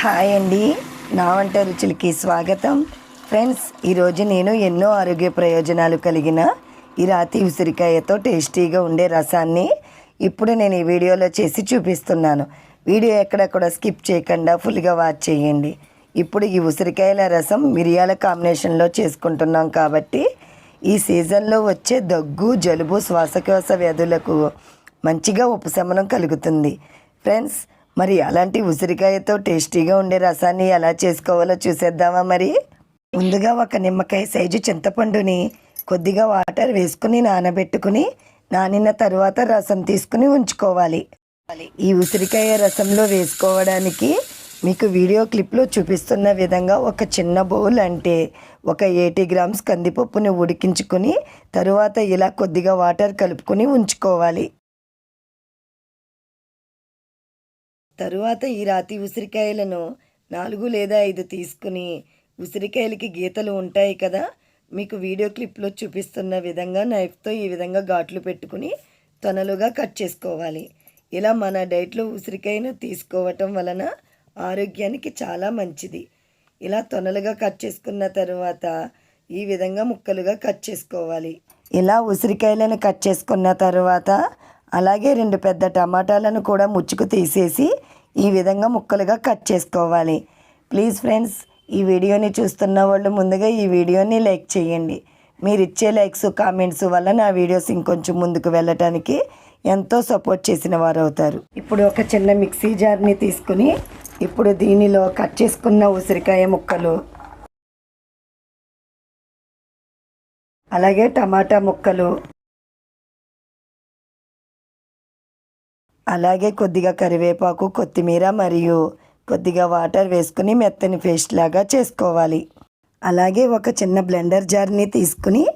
Hi అండి. నా వంట రుచులకి స్వాగతం. ఫ్రెండ్స్ ఈరోజు నేను ఎన్నో ఆరోగ్య ప్రయోజనాలు కలిగిన ఈ రాతి ఉసిరికాయతో టేస్టీగా ఉండే రసాన్ని ఇప్పుడు నేను ఈ వీడియోలో చేసి చూపిస్తున్నాను. వీడియో ఎక్కడ కూడా స్కిప్ చేయకుండా ఫుల్గా వాచ్ చేయండి. ఇప్పుడు ఈ ఉసిరికాయల రసం మిరియాల కాంబినేషన్లో చేసుకుంటున్నాం కాబట్టి ఈ సీజన్లో వచ్చే దగ్గు జలుబు శ్వాసకోశ వ్యాధులకు మంచిగా ఉపశమనం కలుగుతుంది. ఫ్రెండ్స్ మరి అలాంటి ఉసిరికాయతో టేస్టీగా ఉండే రసాన్ని ఎలా చేసుకోవాలో చూసేద్దామా మరి? ముందుగా ఒక నిమ్మకాయ సైజు చింతపండుని కొద్దిగా వాటర్ వేసుకుని నానబెట్టుకుని నానిన తరువాత రసం తీసుకుని ఉంచుకోవాలి. ఈ ఉసిరికాయ రసంలో వేసుకోవడానికి మీకు వీడియో క్లిప్లో చూపిస్తున్న విధంగా ఒక చిన్న బౌల్ అంటే ఒక ఎయిటీ గ్రామ్స్ కందిపప్పుని ఉడికించుకొని తరువాత ఇలా కొద్దిగా వాటర్ కలుపుకొని ఉంచుకోవాలి. తరువాత ఈ రాతి ఉసిరికాయలను నాలుగు లేదా ఐదు తీసుకుని ఉసిరికాయలకి గీతలు ఉంటాయి కదా మీకు వీడియో క్లిప్లో చూపిస్తున్న విధంగా నైఫ్తో ఈ విధంగా ఘాట్లు పెట్టుకుని తొనలుగా కట్ చేసుకోవాలి. ఇలా మన డైట్లో ఉసిరికాయను తీసుకోవటం వలన ఆరోగ్యానికి చాలా మంచిది. ఇలా తొనలుగా కట్ చేసుకున్న తర్వాత ఈ విధంగా ముక్కలుగా కట్ చేసుకోవాలి. ఇలా ఉసిరికాయలను కట్ చేసుకున్న తర్వాత అలాగే రెండు పెద్ద టమాటాలను కూడా ముచ్చుకు తీసేసి ఈ విధంగా ముక్కలుగా కట్ చేసుకోవాలి. ప్లీజ్ ఫ్రెండ్స్ ఈ వీడియోని చూస్తున్న వాళ్ళు ముందుగా ఈ వీడియోని లైక్ చేయండి. మీరు ఇచ్చే లైక్స్ కామెంట్స్ వల్ల నా వీడియోస్ ఇంకొంచెం ముందుకు వెళ్ళటానికి ఎంతో సపోర్ట్ చేసిన వారు అవుతారు ఇప్పుడు ఒక చిన్న మిక్సీ జార్ని తీసుకుని ఇప్పుడు దీనిలో కట్ చేసుకున్న ఉసిరికాయ ముక్కలు అలాగే టమాటా ముక్కలు అలాగే కొద్దిగా కరివేపాకు కొత్తిమీర మరియు కొద్దిగా వాటర్ వేసుకుని మెత్తని పేస్ట్ లాగా చేసుకోవాలి. అలాగే ఒక చిన్న బ్లెండర్ జార్ని తీసుకుని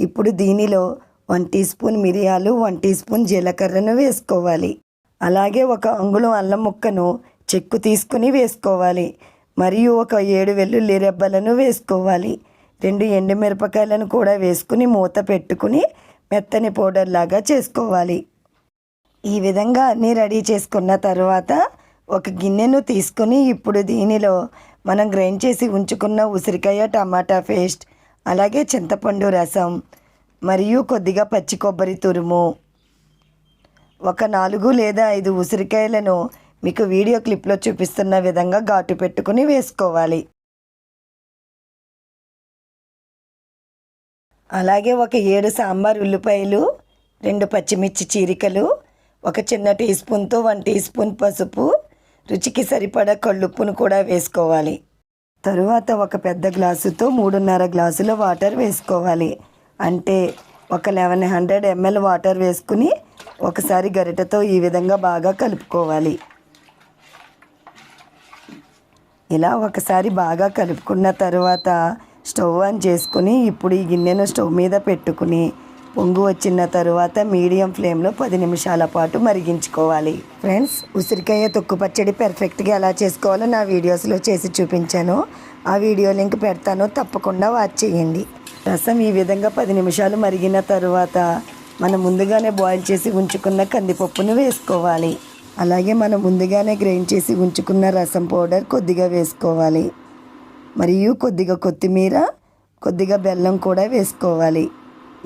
ఇప్పుడు దీనిలో వన్ టీ స్పూన్ మిరియాలు వన్ టీ స్పూన్ జీలకర్రను వేసుకోవాలి. అలాగే ఒక అంగుళం అల్లం ముక్కను చెక్కు తీసుకుని వేసుకోవాలి. మరియు ఒక ఏడు వెల్లుల్లి రెబ్బలను వేసుకోవాలి. రెండు ఎండుమిరపకాయలను కూడా వేసుకుని మూత పెట్టుకుని మెత్తని పౌడర్ లాగా చేసుకోవాలి. ఈ విధంగా అన్నీ రెడీ చేసుకున్న తర్వాత ఒక గిన్నెను తీసుకుని ఇప్పుడు దీనిలో మనం గ్రైండ్ చేసి ఉంచుకున్న ఉసిరికాయ టమాటా పేస్ట్ అలాగే చింతపండు రసం మరియు కొద్దిగా పచ్చి కొబ్బరి తురుము. ఒక నాలుగు లేదా ఐదు ఉసిరికాయలను మీకు వీడియో క్లిప్లో చూపిస్తున్న విధంగా ఘాటు పెట్టుకుని వేసుకోవాలి. అలాగే ఒక ఏడు సాంబార్ ఉల్లిపాయలు రెండు పచ్చిమిర్చి చీరికలు ఒక చిన్న టీ స్పూన్తో వన్ టీ స్పూన్ పసుపు రుచికి సరిపడా కళ్ళుప్పును కూడా వేసుకోవాలి. తరువాత ఒక పెద్ద గ్లాసుతో మూడున్నర గ్లాసుల వాటర్ వేసుకోవాలి. అంటే ఒక లెవెన్ హండ్రెడ్ ఎంఎల్ వాటర్ వేసుకుని ఒకసారి గరిటతో ఈ విధంగా బాగా కలుపుకోవాలి. ఇలా ఒకసారి బాగా కలుపుకున్న తర్వాత స్టవ్ ఆన్ చేసుకుని ఇప్పుడు ఈ గిన్నెను స్టవ్ మీద పెట్టుకుని పొంగు వచ్చిన తరువాత మీడియం ఫ్లేమ్లో పది నిమిషాల పాటు మరిగించుకోవాలి. ఫ్రెండ్స్ ఉసిరికాయ తొక్కు పచ్చడి పెర్ఫెక్ట్గా ఎలా చేసుకోవాలో నా వీడియోస్లో చేసి చూపించాను. ఆ వీడియో లింక్ పెడతాను తప్పకుండా వాచ్ చేయండి. రసం ఈ విధంగా పది నిమిషాలు మరిగిన తరువాత మనం ముందుగానే బాయిల్ చేసి ఉంచుకున్న కందిపప్పును వేసుకోవాలి. అలాగే మనం ముందుగానే గ్రైండ్ చేసి ఉంచుకున్న రసం పౌడర్ కొద్దిగా వేసుకోవాలి. మరియు కొద్దిగా కొత్తిమీర కొద్దిగా బెల్లం కూడా వేసుకోవాలి.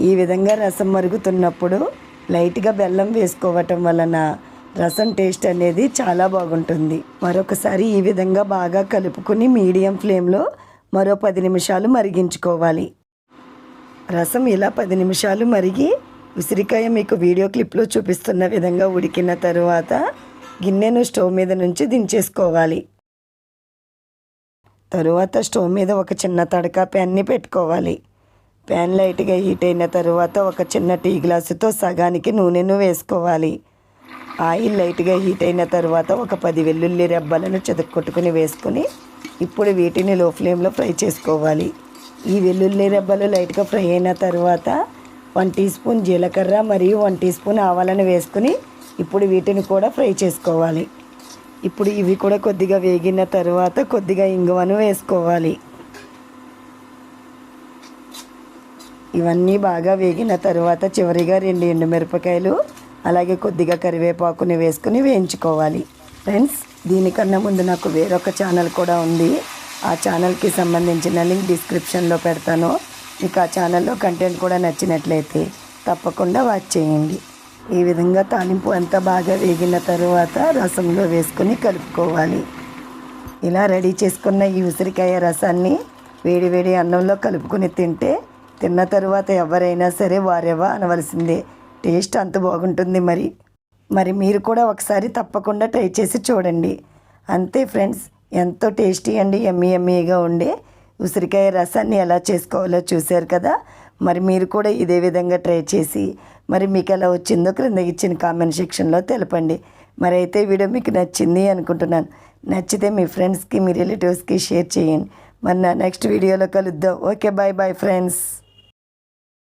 ఈ విధంగా రసం మరుగుతున్నప్పుడు లైట్గా బెల్లం వేసుకోవటం వలన రసం టేస్ట్ అనేది చాలా బాగుంటుంది. మరొకసారి ఈ విధంగా బాగా కలుపుకుని మీడియం ఫ్లేమ్లో మరో పది నిమిషాలు మరిగించుకోవాలి. రసం ఇలా పది నిమిషాలు మరిగి ఉసిరికాయ మీకు వీడియో క్లిప్లో చూపిస్తున్న విధంగా ఉడికిన తరువాత గిన్నెను స్టవ్ మీద నుంచి దించేసుకోవాలి. తరువాత స్టవ్ మీద ఒక చిన్న తడక ప్యాన్ని పెట్టుకోవాలి. ప్యాన్ లైట్గా హీట్ అయిన తర్వాత ఒక చిన్న టీ గ్లాసుతో సగానికి నూనెను వేసుకోవాలి. ఆయిల్ లైట్గా హీట్ అయిన తర్వాత ఒక పది వెల్లుల్లి రెబ్బలను చెదక్కొట్టుకుని వేసుకొని ఇప్పుడు వీటిని లో ఫ్లేమ్లో ఫ్రై చేసుకోవాలి. ఈ వెల్లుల్లి రెబ్బలు లైట్గా ఫ్రై అయిన తర్వాత వన్ టీ స్పూన్ జీలకర్ర మరియు వన్ టీ స్పూన్ ఆవాలను వేసుకుని ఇప్పుడు వీటిని కూడా ఫ్రై చేసుకోవాలి. ఇప్పుడు ఇవి కూడా కొద్దిగా వేగిన తర్వాత కొద్దిగా ఇంగువను వేసుకోవాలి. ఇవన్నీ బాగా వేగిన తర్వాత చివరిగా రెండు ఎండుమిరపకాయలు అలాగే కొద్దిగా కరివేపాకుని వేసుకుని వేయించుకోవాలి. ఫ్రెండ్స్ దీనికన్నా ముందు నాకు వేరొక ఛానల్ కూడా ఉంది. ఆ ఛానల్కి సంబంధించిన లింక్ డిస్క్రిప్షన్లో పెడతాను. మీకు ఆ ఛానల్లో కంటెంట్ కూడా నచ్చినట్లయితే తప్పకుండా వాచ్ చేయండి. ఈ విధంగా తాలింపు అంతా బాగా వేగిన తరువాత రసంలో వేసుకొని కలుపుకోవాలి. ఇలా రెడీ చేసుకున్న ఈ ఉసిరికాయ రసాన్ని వేడి వేడి అన్నంలో కలుపుకొని తింటే తిన్న తరువాత ఎవరైనా సరే వారెవా అనవలసిందే. టేస్ట్ అంత బాగుంటుంది మరి. మరి మీరు కూడా ఒకసారి తప్పకుండా ట్రై చేసి చూడండి. అంతే ఫ్రెండ్స్ ఎంతో టేస్టీ అండి ఎమ్మీ ఎమ్మీగా ఉండే ఉసిరికాయ రసాన్ని ఎలా చేసుకోవాలో చూశారు కదా? మరి మీరు కూడా ఇదే విధంగా ట్రై చేసి మరి మీకు ఎలా వచ్చిందో క్రింద ఇచ్చిన కామెంట్ సెక్షన్లో తెలపండి. మరి అయితే వీడియో మీకు నచ్చింది అనుకుంటున్నాను. నచ్చితే మీ ఫ్రెండ్స్కి మీ రిలేటివ్స్కి షేర్ చేయండి. మరి నా నెక్స్ట్ వీడియోలో కలుద్దాం. Okay bye bye friends.